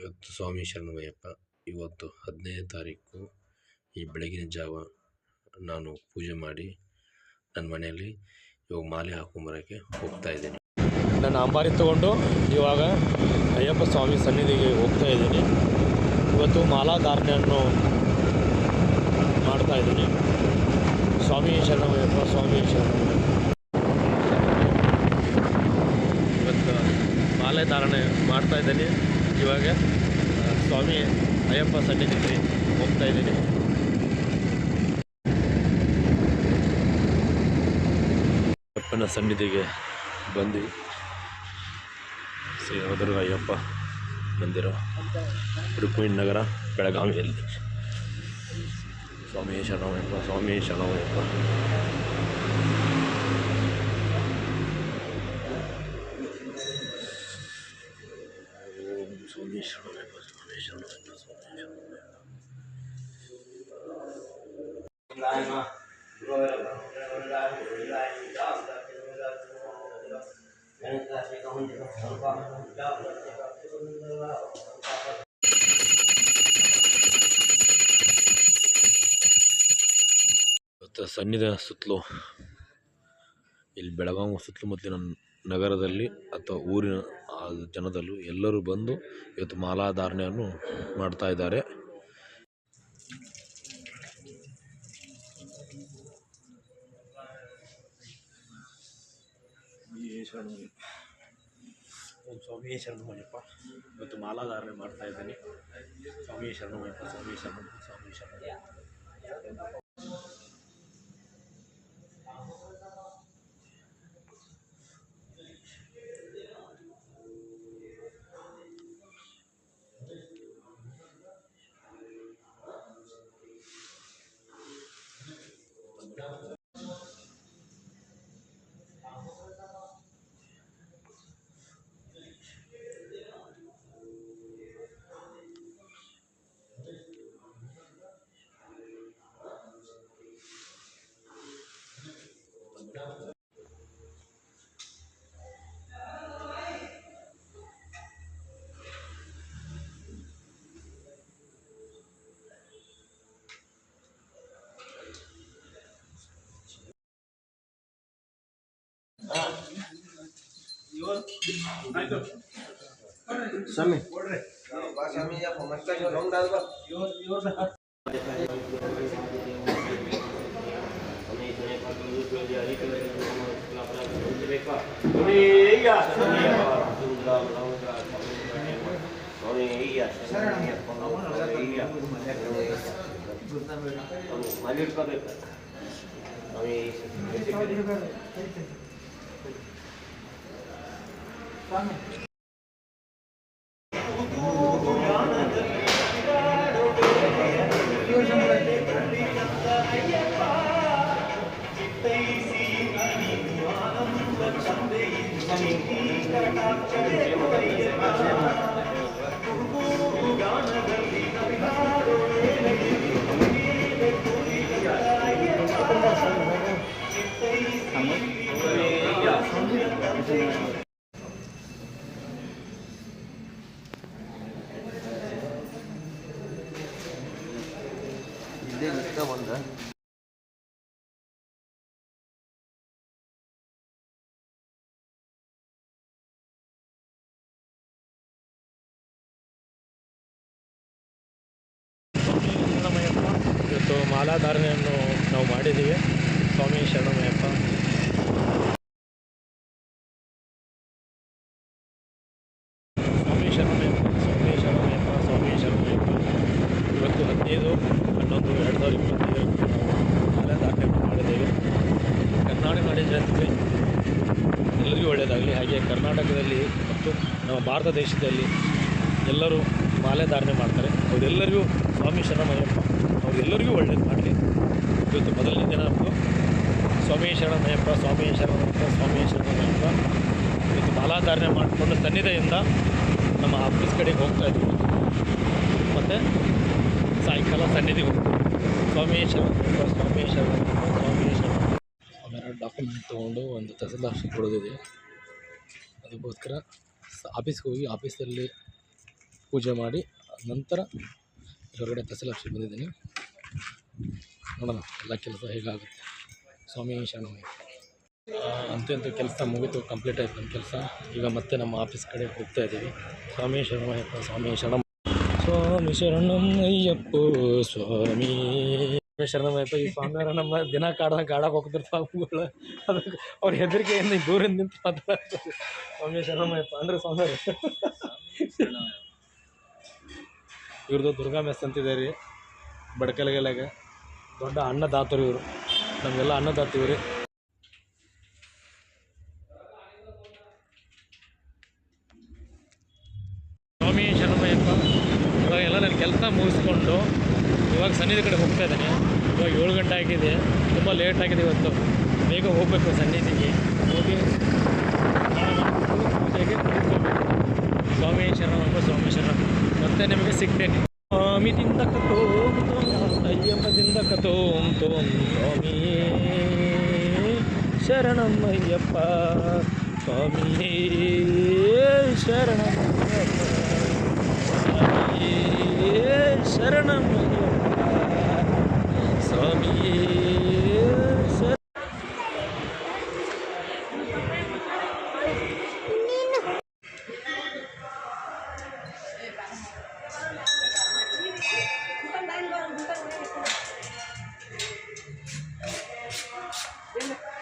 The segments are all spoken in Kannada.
ಇವತ್ತು ಸ್ವಾಮಿ ಶರಣಮಯ್ಯಪ್ಪ, ಇವತ್ತು ಹದಿನೈದನೇ ತಾರೀಕು ಈ ಬೆಳಗಿನ ಜಾವ ನಾನು ಪೂಜೆ ಮಾಡಿ ನನ್ನ ಮನೆಯಲ್ಲಿ ಇವಾಗ ಮಾಲೆ ಹಾಕೊಂಬರೋಕ್ಕೆ ಹೋಗ್ತಾ ಇದ್ದೀನಿ. ನಾನು ಅಂಬಾರಿ ತಗೊಂಡು ಇವಾಗ ಅಯ್ಯಪ್ಪ ಸ್ವಾಮಿ ಸನ್ನಿಧಿಗೆ ಹೋಗ್ತಾ ಇದ್ದೀನಿ. ಇವತ್ತು ಮಾಲಾಧಾರಣೆಯನ್ನು ಮಾಡ್ತಾ ಇದ್ದೀನಿ. ಸ್ವಾಮಿ ಶರಣಮಯ್ಯಪ್ಪ ಸ್ವಾಮಿ ಶರಣಮಯ್ಯಪ್ಪ. ಇವತ್ತು ಮಾಲೆ ಧಾರಣೆ ಮಾಡ್ತಾ ಇದ್ದೀನಿ. ಇವಾಗ ಸ್ವಾಮಿ ಅಯ್ಯಪ್ಪ ಸನ್ನಿಧಿಗೆ ಹೋಗ್ತಾ ಇದ್ದೀನಿ. ಅಯ್ಯಪ್ಪನ ಸನ್ನಿಧಿಗೆ ಬಂದು ಶ್ರೀ ನವದುರ್ಗ ಅಯ್ಯಪ್ಪ ಮಂದಿರ ರುಕ್ಮಿಣಿ ನಗರ, ಬೆಳಗಾವಿಯಲ್ಲಿ. ಸ್ವಾಮಿ ಶರಣಮಯ್ಯಪ್ಪ ಸ್ವಾಮಿ ಶರಣಮಯ್ಯಪ್ಪ ಓಂ ಸ್ವಾಮಿ ಶರಣಮಯ್ಯಪ್ಪ ಸ್ವಾಮಿ ಶರಣಮಯ್ಯಪ್ಪ ಸ್ವಾಮಿ ಶರಣಮಯ್ಯಪ್ಪ ಸನ್ನಿಧ ಸುತ್ತಲೂ, ಇಲ್ಲಿ ಬೆಳಗಾವಿ ಸುತ್ತಮುತ್ತಲಿನ ನಗರದಲ್ಲಿ ಅಥವಾ ಊರಿನ ಜನದಲ್ಲೂ ಎಲ್ಲರೂ ಬಂದು ಇವತ್ತು ಮಾಲಾಧಾರಣೆಯನ್ನು ಮಾಡ್ತಾ ಇದ್ದಾರೆ. ಓಂ ಸ್ವಾಮಿ ಶರಣಮಯ್ಯಪ್ಪ ಇವತ್ತು ಮಾಲಾಧಾರಣೆ ಮಾಡ್ತಾ ಇದ್ದೀನಿ. ಸ್ವಾಮಿ ಶರಣಮಯ್ಯಪ್ಪ ಸ್ವಾಮಿ ಶರಣಮಯ್ಯಪ್ಪ ಸ್ವಾಮಿ ಶರಣಮಯ್ಯಪ್ಪ ಸ್ವಾಮಿ ಇಲ್ಲೇ ಮಾಲಾಧಾರಣೆಯನ್ನು ನಾವು ಮಾಡಿದ್ದೀವಿ. ಸ್ವಾಮಿ ಶರಣಮಯ್ಯಪ್ಪ ಸ್ವಾಮಿ ಶರಣಮಯ್ಯಪ್ಪ ಸ್ವಾಮಿ ಶರಣಮಯ್ಯಪ್ಪ ಸ್ವಾಮಿ ಶರಣಮಯ್ಯಪ್ಪ ಇವತ್ತು ಹದಿನೈದು, ಹನ್ನೊಂದು, ಎರಡು ಸಾವಿರದ ಇಪ್ಪತ್ತೈದರಂದು ನಾವು ಮಾಲಾಧಾರಣೆಯನ್ನು ಮಾಡಿದ್ದೇವೆ. ಕರ್ನಾಟಕ ನಡೆದಂತೆ ಎಲ್ಲರಿಗೂ ಒಳ್ಳೆಯದಾಗಲಿ. ಹಾಗೆ ಕರ್ನಾಟಕದಲ್ಲಿ ಮತ್ತು ನಮ್ಮ ಭಾರತ ದೇಶದಲ್ಲಿ ಎಲ್ಲರೂ ಮಾಲೆ ಧಾರಣೆ ಮಾಡ್ತಾರೆ ಅವರೆಲ್ಲರಿಗೂ ಸ್ವಾಮಿ ಶರಣಮಯ್ಯಪ್ಪ ಅವರೆಲ್ಲರಿಗೂ ಒಳ್ಳೇದು ಮಾಡಲಿ. ಇವತ್ತು ಮೊದಲನೇ ದಿನ ನಮ್ಮದು ಸ್ವಾಮಿ ಶರಣಮಯ್ಯಪ್ಪ ಸ್ವಾಮಿ ಶರಣಮಯ್ಯಪ್ಪ ಸ್ವಾಮಿ ಶರಣಮಯ್ಯಪ್ಪ ಇವತ್ತು ಮಾಲಾಧಾರಣೆ ಮಾಡಿಕೊಂಡು ಸನ್ನಿಧಿಯಿಂದ ನಮ್ಮ ಆಫೀಸ್ ಕಡೆಗೆ ಹೋಗ್ತಾ ಇದ್ವಿ. ಮತ್ತು ಸಾಯಂಕಾಲ ಸನ್ನಿಧಿಗೆ ಹೋಗ್ತೀವಿ. ಸ್ವಾಮಿ ಶರಣಮಯ್ಯಪ್ಪ ಸ್ವಾಮಿ ಶರಣಮಯ್ಯಪ್ಪ ಸ್ವಾಮಿ ಶರಣ ಡಾಕ್ಯುಮೆಂಟ್ ತೊಗೊಂಡು ಒಂದು ತಹಸೀಲ್ದಾರ್ ಕೊಡೋದಿದೆ. ಅದಕ್ಕೋಸ್ಕರ ಆಫೀಸ್ಗೆ ಹೋಗಿ ಆಫೀಸಲ್ಲಿ ಪೂಜೆ ಮಾಡಿ, ನಂತರ ಹೊರಗಡೆ ತಹಸೀಲ್ ಬಂದಿದ್ದೀನಿ. ನೋಡೋಣ, ಎಲ್ಲ ಕೆಲಸ ಹೇಗಾಗುತ್ತೆ. ಸ್ವಾಮಿ ಶರಣಮಯ್ಯ ಅಂತೂ ಕೆಲಸ ಮುಗಿತು ಕಂಪ್ಲೀಟ್ ಆಯ್ತು ನಮ್ಮ ಕೆಲಸ. ಈಗ ಮತ್ತೆ ನಮ್ಮ ಆಫೀಸ್ ಕಡೆ ಹೋಗ್ತಾ ಇದ್ದೀವಿ. ಸ್ವಾಮಿ ಶರಣಮಯ್ಯಪ್ಪ ಸ್ವಾಮಿ ಶರಣ. ಸ್ವಾಮಿ ಶರಣಮಯ್ಯಪ್ಪ ಸ್ವಾಮಿ. ಶರಣಮಯ್ಯಪ್ಪ ಈ ಸ್ವಾಮಿಯವರ ನಮ್ಮ ದಿನ ಕಾಡ ಕಾಡಕ್ಕೆ ಹೋಗ್ತಿರ್ತಾವ ಅದಕ್ಕೆ ಅವ್ರ ಹೆದರಿಕೆಯಿಂದ ದೂರಿಂದ ನಿಂತು ಮಾತಾಡ್ತಾರೆ. ಸ್ವಾಮಿ ಶರಣಮಯ್ಯಪ್ಪ ಅಂದ್ರೆ ಸ್ವಾಮಿಯವರು. ಇವ್ರದ್ದು ದುರ್ಗಾ ಮೆಸ್ ಅಂತಿದೆ ರೀ. ಬಡ್ಕಲ್ಗೆಲ್ಲಾಗ ದೊಡ್ಡ ಅನ್ನದಾತರು ಇವರು. ನಮಗೆಲ್ಲ ಅನ್ನದಾತ ರೀ ಸ್ವಾಮಿ ಇವಾಗ ಎಲ್ಲ ನನ್ನ ಕೆಲಸ ಮುಗಿಸ್ಕೊಂಡು ಇವಾಗ ಸನ್ನಿಧಿ ಕಡೆ ಹೋಗ್ತಾ ಇದ್ದೇನೆ. ಇವಾಗ ಏಳು ಗಂಟೆ ಆಗಿದೆ, ತುಂಬ ಲೇಟ್ ಆಗಿದೆ ಇವತ್ತು. ಬೇಗ ಹೋಗಬೇಕು ಸನ್ನಿಧಿಗೆ. ಹೋಗಿ ಪೂಜೆಗೆ ಸ್ವಾಮಿ ಶರಣಪ್ಪ ಸ್ವಾಮಿ ಶರಣ. ಮತ್ತೆ ನಿಮಗೆ ಸಿಗ್ತೇನೆ. ಸ್ವಾಮಿ ತಿಂದ ಅಯ್ಯಪ್ಪದಿಂದ ಕತೋಂ ತೋಂ ಸ್ವಾಮಿ ಶರಣಮಯ್ಯಪ್ಪ ಸ್ವಾಮಿ ಶರಣಮಯ್ಯಪ್ಪ ಸ್ವಾಮಿ ಶರಣಮಯ್ಯಪ್ಪ ಸ್ವಾಮಿ ಶರಣ Didn't it?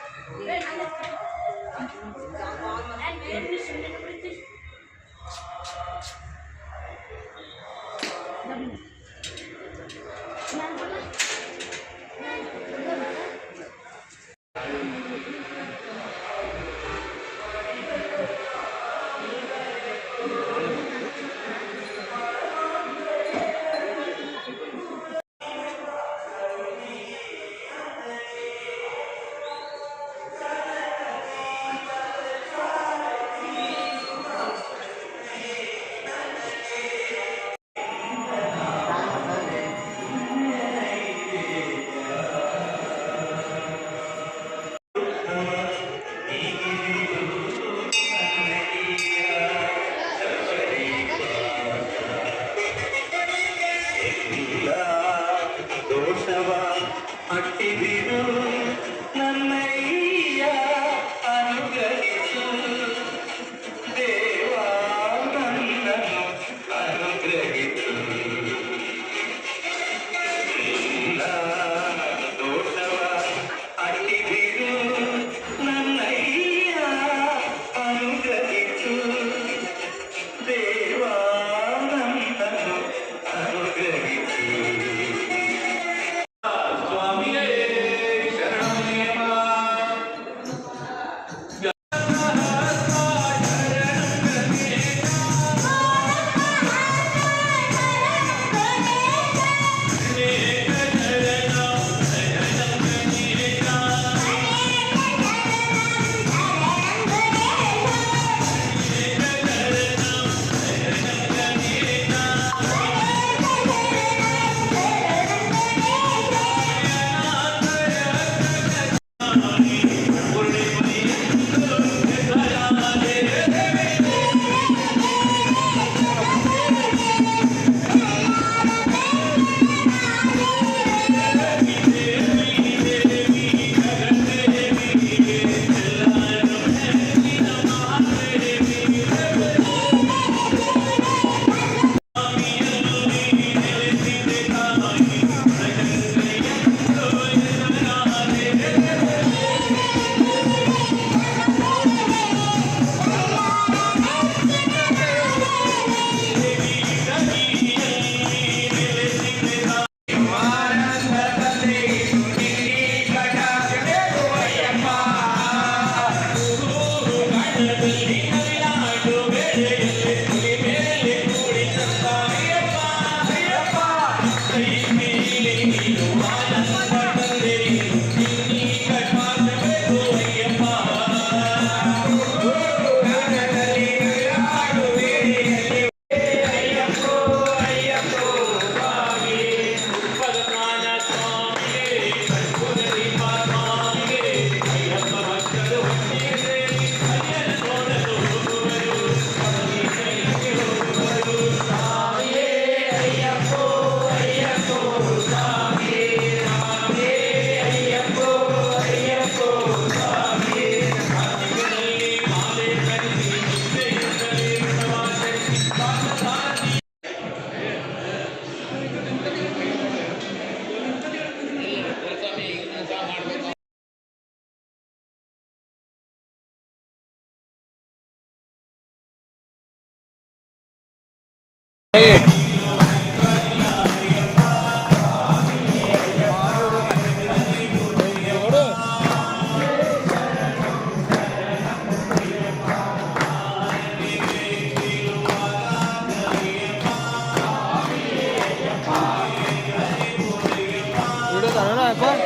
व्हिडिओ झाला ना आपण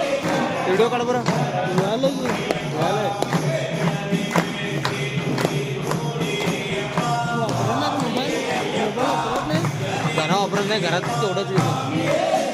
व्हिडिओ काढ बरं घरा वापरत घरात तेवढंच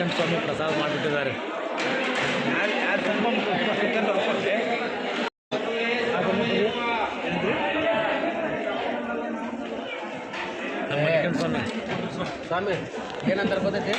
ಮಣ್ಕಂಠ ಸ್ವಾಮಿ ಪ್ರಸಾದ ಮಾಡಿಬಿಟ್ಟಿದ್ದಾರೆ ಸ್ವಾಮಿ ಏನಂತಾರೆ ಗೊತ್ತೈತಿ?